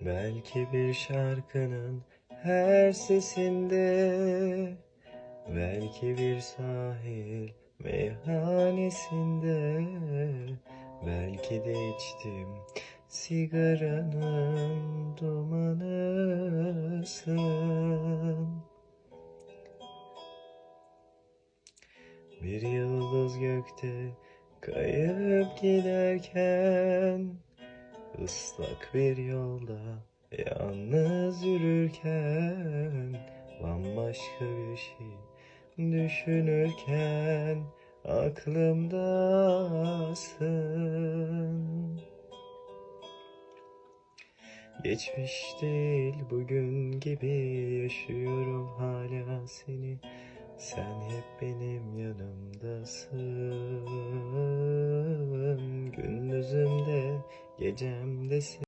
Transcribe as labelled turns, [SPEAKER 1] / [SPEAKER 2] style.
[SPEAKER 1] Belki bir şarkının her sesinde Belki bir sahil meyhanesinde Belki de içtim sigaranın dumanısın. Bir yıldız gökte kayıp giderken ıslak bir yolda yalnız yürürken Bambaşka bir şey düşünürken aklımdasın. Geçmiş değil bugün gibi yaşıyorum hala seni. Sen hep benim yanımdasın gecemdesin